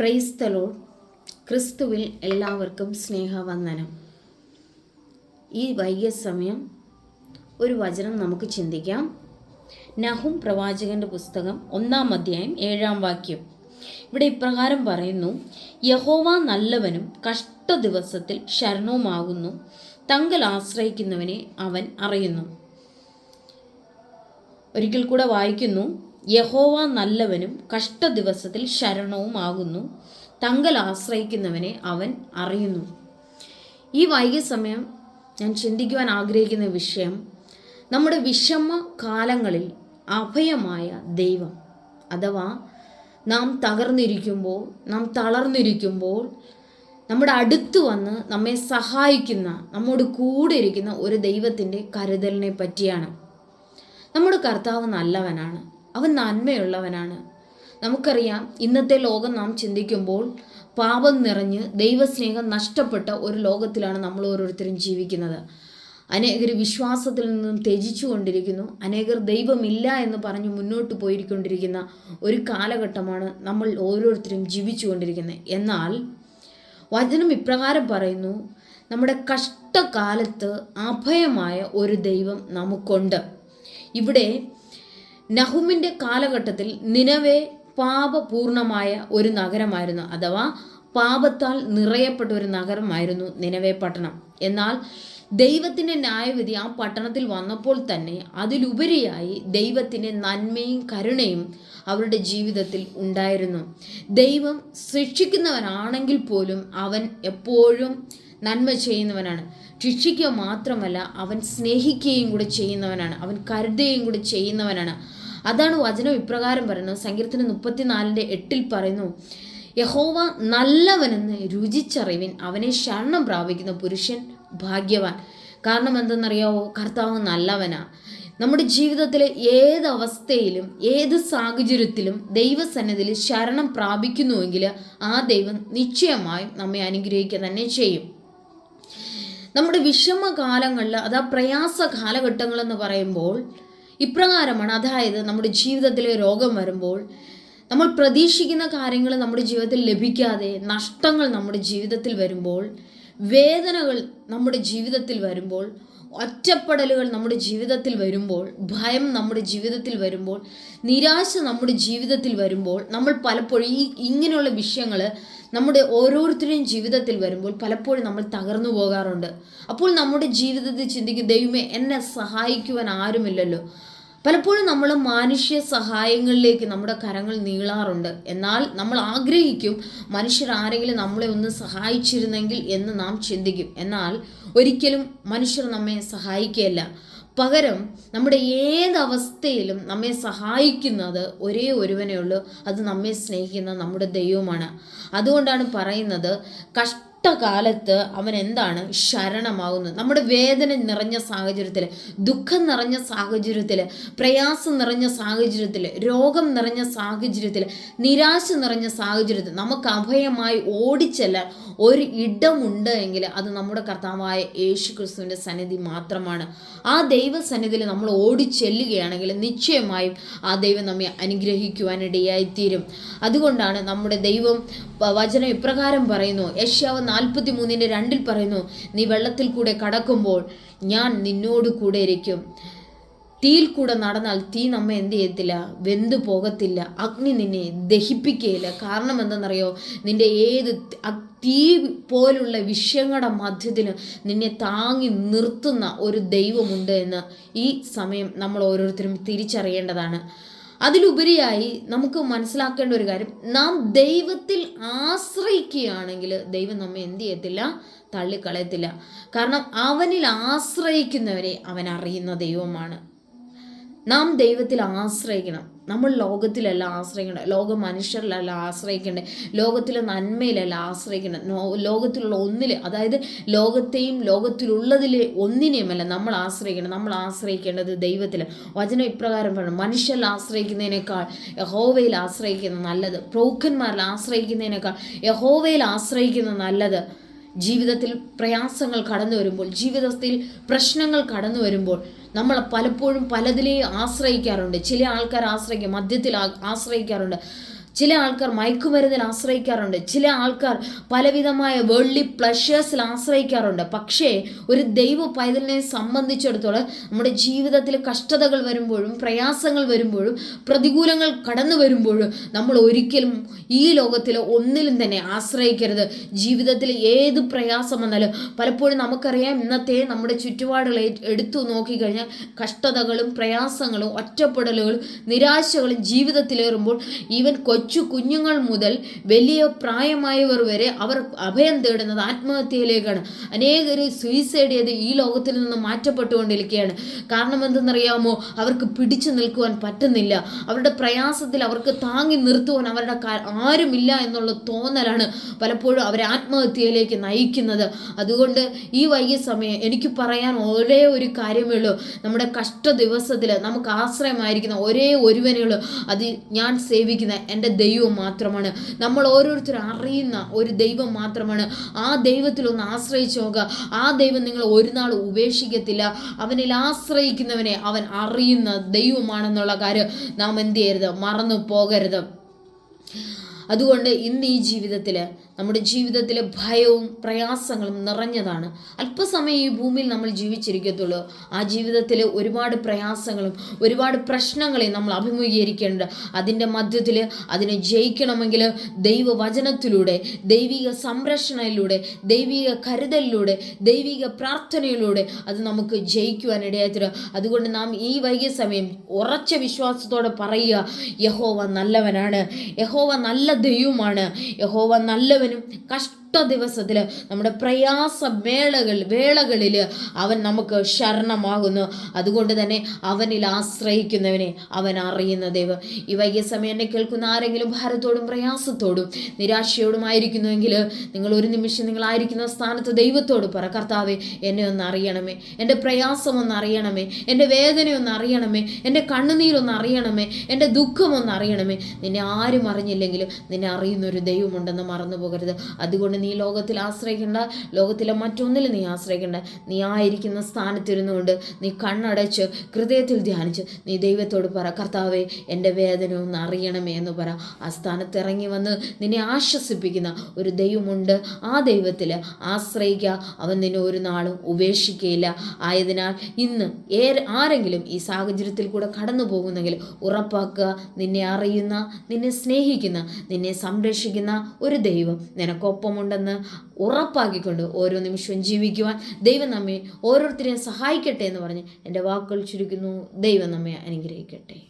പ്രൈസ്തലോ ക്രിസ്തുവിൽ എല്ലാവർക്കും സ്നേഹവന്ദനം. ഈ വൈകിയ സമയം ഒരു വചനം നമുക്ക് ചിന്തിക്കാം. നഹും പ്രവാചകന്റെ പുസ്തകം ഒന്നാം അധ്യായം ഏഴാം വാക്യം. ഇവിടെ ഇപ്രകാരം പറയുന്നു യഹോവ നല്ലവനും കഷ്ട ദിവസത്തിൽ ശരണവുമാകുന്നു. തങ്കൽ ആശ്രയിക്കുന്നവനെ അവൻ അറിയുന്നു. ഒരിക്കൽ കൂടെ വായിക്കുന്നു യഹോവ നല്ലവനും കഷ്ടദിവസത്തിൽ ശരണവുമാകുന്നു. തങ്കൽ ആശ്രയിക്കുന്നവനെ അവൻ അറിയുന്നു. ഈ വൈകിയ സമയം ഞാൻ ചിന്തിക്കുവാൻ ആഗ്രഹിക്കുന്ന വിഷയം നമ്മുടെ വിഷമ കാലങ്ങളിൽ അഭയമായ ദൈവം. അഥവാ നാം തകർന്നിരിക്കുമ്പോൾ നാം തളർന്നിരിക്കുമ്പോൾ നമ്മുടെ അടുത്ത് വന്ന് നമ്മെ സഹായിക്കുന്ന നമ്മോട് കൂടെ ഇരിക്കുന്ന ഒരു ദൈവത്തിന്റെ കരുതലിനെ പറ്റിയാണ്. നമ്മുടെ കർത്താവ് നല്ലവനാണ്. അവൻ നന്മയുള്ളവനാണ്. നമുക്കറിയാം ഇന്നത്തെ ലോകം നാം ചിന്തിക്കുമ്പോൾ പാപം നിറഞ്ഞ് ദൈവസ്നേഹം നഷ്ടപ്പെട്ട ഒരു ലോകത്തിലാണ് നമ്മൾ ഓരോരുത്തരും ജീവിക്കുന്നത്. അനേകർ വിശ്വാസത്തിൽ നിന്നും ത്യജിച്ചു കൊണ്ടിരിക്കുന്നു. അനേകർ ദൈവമില്ല എന്ന് പറഞ്ഞ് മുന്നോട്ട് പോയിരിക്കൊണ്ടിരിക്കുന്ന ഒരു കാലഘട്ടമാണ് നമ്മൾ ഓരോരുത്തരും ജീവിച്ചു കൊണ്ടിരിക്കുന്നത്. എന്നാൽ വചനം ഇപ്രകാരം പറയുന്നു നമ്മുടെ കഷ്ടകാലത്ത് അഭയമായ ഒരു ദൈവം നമുക്കുണ്ട്. ഇവിടെ നഹുമിന്റെ കാലഘട്ടത്തിൽ നിലവെ പാപപൂർണമായ ഒരു നഗരമായിരുന്നു. അഥവാ പാപത്താൽ നിറയപ്പെട്ട ഒരു നഗരമായിരുന്നു നിലവേ പട്ടണം. എന്നാൽ ദൈവത്തിന്റെ ന്യായവിധി ആ പട്ടണത്തിൽ വന്നപ്പോൾ തന്നെ അതിലുപരിയായി ദൈവത്തിന്റെ നന്മയും കരുണയും അവരുടെ ജീവിതത്തിൽ ഉണ്ടായിരുന്നു. ദൈവം ശിക്ഷിക്കുന്നവനാണെങ്കിൽ പോലും അവൻ എപ്പോഴും നന്മ ചെയ്യുന്നവനാണ്. ശിക്ഷിക്കുക മാത്രമല്ല അവൻ സ്നേഹിക്കുകയും കൂടെ ചെയ്യുന്നവനാണ്. അവൻ കരുതുകയും കൂടെ ചെയ്യുന്നവനാണ്. അതാണ് വചനം ഇപ്രകാരം പറയുന്നത്. സങ്കീർത്തനം മുപ്പത്തിനാലിന്റെ എട്ടിൽ പറയുന്നു യഹോവ നല്ലവനെന്ന് രുചിച്ചറിവിൻ അവനെ ശരണം പ്രാപിക്കുന്ന പുരുഷൻ ഭാഗ്യവാൻ. കാരണം എന്തെന്നറിയാവോ? കർത്താവ് നല്ലവനാ. നമ്മുടെ ജീവിതത്തിലെ ഏത് അവസ്ഥയിലും ഏത് സാഹചര്യത്തിലും ദൈവസന്നിധിയിൽ ശരണം പ്രാപിക്കുന്നുവെങ്കിൽ ആ ദൈവം നിശ്ചയമായും നമ്മെ അനുഗ്രഹിക്കുക തന്നെ ചെയ്യും. നമ്മുടെ വിഷമകാലങ്ങളിൽ അതാ പ്രയാസ കാലഘട്ടങ്ങളെന്ന് പറയുമ്പോൾ ഇപ്രകാരമാണ് അതായത് നമ്മുടെ ജീവിതത്തിൽ രോഗം വരുമ്പോൾ നമ്മൾ പ്രതീക്ഷിക്കുന്ന കാര്യങ്ങൾ നമ്മുടെ ജീവിതത്തിൽ ലഭിക്കാതെ നഷ്ടങ്ങൾ നമ്മുടെ ജീവിതത്തിൽ വരുമ്പോൾ വേദനകൾ നമ്മുടെ ജീവിതത്തിൽ വരുമ്പോൾ ഒറ്റപ്പെടലുകൾ നമ്മുടെ ജീവിതത്തിൽ വരുമ്പോൾ ഭയം നമ്മുടെ ജീവിതത്തിൽ വരുമ്പോൾ നിരാശ നമ്മുടെ ജീവിതത്തിൽ വരുമ്പോൾ നമ്മൾ പലപ്പോഴും ഈ ഇങ്ങനെയുള്ള വിഷയങ്ങൾ നമ്മുടെ ഓരോരുത്തരുടെയും ജീവിതത്തിൽ വരുമ്പോൾ പലപ്പോഴും നമ്മൾ തകർന്നു പോകാറുണ്ട്. അപ്പോൾ നമ്മുടെ ജീവിതത്തിൽ ചിന്തിക്കും ദൈവമേ എന്നെ സഹായിക്കുവാൻ ആരുമില്ലല്ലോ. പലപ്പോഴും നമ്മൾ മനുഷ്യ സഹായങ്ങളിലേക്ക് നമ്മുടെ കരങ്ങൾ നീളാറുണ്ട്. എന്നാൽ നമ്മൾ ആഗ്രഹിക്കും മനുഷ്യർ ആരെങ്കിലും നമ്മളെ ഒന്ന് സഹായിച്ചിരുന്നെങ്കിൽ എന്ന് നാം ചിന്തിക്കും. എന്നാൽ ഒരിക്കലും മനുഷ്യർ നമ്മെ സഹായിക്കുകയല്ല. പകരം നമ്മുടെ ഏത് അവസ്ഥയിലും നമ്മെ സഹായിക്കുന്നത് ഒരേ ഒരുവനേ ഉള്ളൂ. അത് നമ്മെ സ്നേഹിക്കുന്ന നമ്മുടെ ദൈവമാണ്. അതുകൊണ്ടാണ് പറയുന്നത് കഷ്ട കഷ്ടകാലത്ത് അവൻ എന്താണ് ശരണമാകുന്നത്? നമ്മുടെ വേദന നിറഞ്ഞ സാഹചര്യത്തിൽ ദുഃഖം നിറഞ്ഞ സാഹചര്യത്തിൽ പ്രയാസം നിറഞ്ഞ സാഹചര്യത്തിൽ രോഗം നിറഞ്ഞ സാഹചര്യത്തിൽ നിരാശ നിറഞ്ഞ സാഹചര്യത്തിൽ നമുക്ക് അഭയമായി ഓടിച്ചെല്ലാൻ ഒരു ഇടമുണ്ട് എങ്കിൽ അത് നമ്മുടെ കർത്താവായ യേശു ക്രിസ്തുവിന്റെ സന്നിധി മാത്രമാണ്. ആ ദൈവ സന്നിധിയിൽ നമ്മൾ ഓടിച്ചെല്ലുകയാണെങ്കിൽ നിശ്ചയമായും ആ ദൈവം നമ്മെ അനുഗ്രഹിക്കുവാനിടയായിത്തീരും. അതുകൊണ്ടാണ് നമ്മുടെ ദൈവം വചനം ഇപ്രകാരം പറയുന്നു. യശ്യാവ് നാൽപ്പത്തി മൂന്നിന്റെ രണ്ടിൽ പറയുന്നു നീ വെള്ളത്തിൽ കൂടെ കടക്കുമ്പോൾ ഞാൻ നിന്നോട് കൂടെ ഇരിക്കും. തീയിൽ കൂടെ നടന്നാൽ തീ നമ്മെ എന്ത് ചെയ്യത്തില്ല? വെന്തു പോകത്തില്ല. അഗ്നി നിന്നെ ദഹിപ്പിക്കുകയില്ല. കാരണം എന്തെന്നറിയോ? നിന്റെ ഏത് തീ പോലുള്ള വിഷയങ്ങളുടെ മധ്യത്തിൽ നിന്നെ താങ്ങി നിർത്തുന്ന ഒരു ദൈവമുണ്ട് എന്ന് ഈ സമയം നമ്മൾ ഓരോരുത്തരും തിരിച്ചറിയേണ്ടതാണ്. അതിലുപരിയായി നമുക്ക് മനസ്സിലാക്കേണ്ട ഒരു കാര്യം നാം ദൈവത്തിൽ ആശ്രയിക്കുകയാണെങ്കിൽ ദൈവം നമ്മെ എന്ത് ചെയ്യത്തില്ല? തള്ളിക്കളയത്തില്ല. കാരണം അവനിൽ ആശ്രയിക്കുന്നവരെ അവൻ അറിയുന്ന ദൈവമാണ്. നാം ദൈവത്തിൽ ആശ്രയിക്കണം. നമ്മൾ ലോകത്തിലല്ല ആശ്രയിക്കേണ്ടത്. ലോക മനുഷ്യരിലല്ല ആശ്രയിക്കേണ്ടത്. ലോകത്തിലെ നന്മയിലല്ല ആശ്രയിക്കേണ്ടത്. ലോകത്തിലുള്ള ഒന്നിൽ അതായത് ലോകത്തെയും ലോകത്തിലുള്ളതിലെ ഒന്നിനെയുമല്ല നമ്മൾ ആശ്രയിക്കേണ്ടത്. നമ്മൾ ആശ്രയിക്കേണ്ടത് ദൈവത്തിൽ വചനം ഇപ്രകാരം പറഞ്ഞു. മനുഷ്യരിൽ ആശ്രയിക്കുന്നതിനേക്കാൾ യഹോവയിൽ ആശ്രയിക്കുന്നത് നല്ലത്. പ്രൗഖന്മാരിൽ ആശ്രയിക്കുന്നതിനേക്കാൾ യഹോവയിൽ ആശ്രയിക്കുന്നത് നല്ലത്. ജീവിതത്തിൽ പ്രയാസങ്ങൾ കടന്നു വരുമ്പോൾ ജീവിതത്തിൽ പ്രശ്നങ്ങൾ കടന്നു വരുമ്പോൾ നമ്മൾ പലപ്പോഴും പലതിലെയും ആശ്രയിക്കാറുണ്ട്. ചില ആൾക്കാർ ആശ്രയിക്കും മദ്യത്തിൽ ആശ്രയിക്കാറുണ്ട്. ചില ആൾക്കാർ മയക്കുമരുന്നിൽ ആശ്രയിക്കാറുണ്ട്. ചില ആൾക്കാർ പലവിധമായ വേൾഡ്ലി പ്ലഷേഴ്സിൽ ആശ്രയിക്കാറുണ്ട്. പക്ഷേ ഒരു ദൈവ പൈതലിനെ സംബന്ധിച്ചിടത്തോളം നമ്മുടെ ജീവിതത്തിൽ കഷ്ടതകൾ വരുമ്പോഴും പ്രയാസങ്ങൾ വരുമ്പോഴും പ്രതികൂലങ്ങൾ കടന്നു വരുമ്പോഴും നമ്മൾ ഒരിക്കലും ഈ ലോകത്തിൽ ഒന്നിലും തന്നെ ആശ്രയിക്കരുത്. ജീവിതത്തിൽ ഏത് പ്രയാസം വന്നാലും പലപ്പോഴും നമുക്കറിയാം ഇന്നത്തെ നമ്മുടെ ചുറ്റുപാടുകൾ എടുത്തു നോക്കിക്കഴിഞ്ഞാൽ കഷ്ടതകളും പ്രയാസങ്ങളും ഒറ്റപ്പെടലുകളും നിരാശകളും ജീവിതത്തിലേറുമ്പോൾ ഈവൻ കൊച്ചു കുഞ്ഞുങ്ങൾ മുതൽ വലിയ പ്രായമായവർ വരെ അവർ അഭയം തേടുന്നത് ആത്മഹത്യയിലേക്കാണ്. അനേകർ സൂയിസൈഡ് ചെയ്ത് ഈ ലോകത്തിൽ നിന്ന് മാറ്റപ്പെട്ടുകൊണ്ടിരിക്കുകയാണ്. കാരണം എന്തെന്നറിയാമോ? അവർക്ക് പിടിച്ചു നിൽക്കുവാൻ പറ്റുന്നില്ല. അവരുടെ പ്രയാസത്തിൽ അവർക്ക് താങ്ങി നിർത്തുവാൻ അവരുടെ ആരുമില്ല എന്നുള്ള തോന്നലാണ് പലപ്പോഴും അവരെ ആത്മഹത്യയിലേക്ക് നയിക്കുന്നത്. അതുകൊണ്ട് ഈ വൈകിയ സമയം എനിക്ക് പറയാൻ ഒരേ ഒരു കാര്യമേ ഉള്ളൂ. നമ്മുടെ കഷ്ട ദിവസത്തിൽ നമുക്ക് ആശ്രയമായിരിക്കുന്ന ഒരേ ഒരുവനേ ഉള്ളൂ. അത് ഞാൻ സേവിക്കുന്ന എന്റെ ദൈവം മാത്രമാണ്. നമ്മൾ ഓരോരുത്തർ അറിയുന്ന ഒരു ദൈവം മാത്രമാണ്. ആ ദൈവത്തിൽ ഒന്ന് ആശ്രയിച്ചു നോക്കുക ആ ദൈവം നിങ്ങൾ ഒരു നാൾ ഉപേക്ഷിക്കത്തില്ല. അവനിൽ ആശ്രയിക്കുന്നവനെ അവൻ അറിയുന്ന ദൈവമാണെന്നുള്ള കാര്യം നാം എന്ത് ചെയ്യരുത്? മറന്നു പോകരുത്. അതുകൊണ്ട് ഇന്ന് ഈ ജീവിതത്തിൽ നമ്മുടെ ജീവിതത്തിലെ ഭയവും പ്രയാസങ്ങളും നിറഞ്ഞതാണ്. അല്പസമയം ഈ ഭൂമിയിൽ നമ്മൾ ജീവിച്ചിരിക്കത്തുള്ളൂ. ആ ജീവിതത്തിലെ ഒരുപാട് പ്രയാസങ്ങളും ഒരുപാട് പ്രശ്നങ്ങളെയും നമ്മൾ അഭിമുഖീകരിക്കേണ്ട അതിന്റെ മധ്യത്തിൽ അതിനെ ജയിക്കണമെങ്കിൽ ദൈവവചനത്തിലൂടെ ദൈവിക സംരക്ഷണയിലൂടെ ദൈവിക കരുതലിലൂടെ ദൈവിക പ്രാർത്ഥനയിലൂടെ അത് നമുക്ക് ജയിക്കുവാൻ അതുകൊണ്ട് നാം ഈ വൈകിയ സമയം ഉറച്ച വിശ്വാസത്തോടെ പറയുക യഹോവ നല്ലവനാണ്. യഹോവ നല്ല ദൈവമാണ്. യഹോവ നല്ലവൻ അവനും കഷ്ട ദിവസത്തിൽ നമ്മുടെ പ്രയാസ വേളകൾ വേളകളിൽ അവൻ നമുക്ക് ശരണമാകുന്നു. അതുകൊണ്ട് തന്നെ അവനിൽ ആശ്രയിക്കുന്നവനെ അവൻ അറിയുന്ന ദൈവം. ഈ വൈകിയ സമയം എന്നെ കേൾക്കുന്ന ആരെങ്കിലും ഭാരത്തോടും പ്രയാസത്തോടും നിരാശയോടുമായിരിക്കുന്നുവെങ്കിൽ നിങ്ങൾ ഒരു നിമിഷം നിങ്ങളായിരിക്കുന്ന സ്ഥാനത്ത് ദൈവത്തോട് പറ കർത്താവെ എന്നെ ഒന്ന് അറിയണമേ. എന്റെ പ്രയാസം ഒന്ന് അറിയണമേ. എന്റെ വേദന ഒന്ന് അറിയണമേ. എന്റെ കണ്ണുനീരൊന്ന് അറിയണമേ. എന്റെ ദുഃഖം ഒന്ന് അറിയണമേ. നിന്നെ ആരും അറിഞ്ഞില്ലെങ്കിലും നിന്നെ അറിയുന്ന ഒരു ദൈവമുണ്ടെന്ന് മറന്നു പോകരുത് അതുകൊണ്ട് നീ ലോകത്തിൽ ആശ്രയിക്കേണ്ട ലോകത്തിലെ മറ്റൊന്നിൽ നീ ആശ്രയിക്കേണ്ട. നീ ആയിരിക്കുന്ന സ്ഥാനത്തിരുന്നു കൊണ്ട് നീ കണ്ണടച്ച് ഹൃദയത്തിൽ ധ്യാനിച്ച് നീ ദൈവത്തോട് പറ കർത്താവെ എന്റെ വേദന ഒന്ന് അറിയണമേ എന്ന് പറ. ആ സ്ഥാനത്ത് ഇറങ്ങി വന്ന് നിന്നെ ആശ്വസിപ്പിക്കുന്ന ഒരു ദൈവമുണ്ട്. ആ ദൈവത്തിൽ ആശ്രയിക്കുക അവൻ നിന്നെ ഒരു നാളും ഉപേക്ഷിക്കുകയില്ല ആയതിനാൽ ഇന്ന് ഏ ആരെങ്കിലും ഈ സാഹചര്യത്തിൽ കൂടെ കടന്നു പോകുന്നെങ്കിൽ ഉറപ്പാക്കുക നിന്നെ അറിയുന്ന നിന്നെ സ്നേഹിക്കുന്ന നിന്നെ സംരക്ഷിക്കുന്ന ഒരു ദൈവം നിനക്കൊപ്പമുണ്ടെന്ന് ഉറപ്പാക്കിക്കൊണ്ട് ഓരോ നിമിഷവും ജീവിക്കുവാൻ ദൈവം നമ്മെ ഓരോരുത്തരെയും സഹായിക്കട്ടെ എന്ന് പറഞ്ഞ് എന്റെ വാക്കുകൾ ചുരുക്കുന്നു. ദൈവം നമ്മെ അനുഗ്രഹിക്കട്ടെ.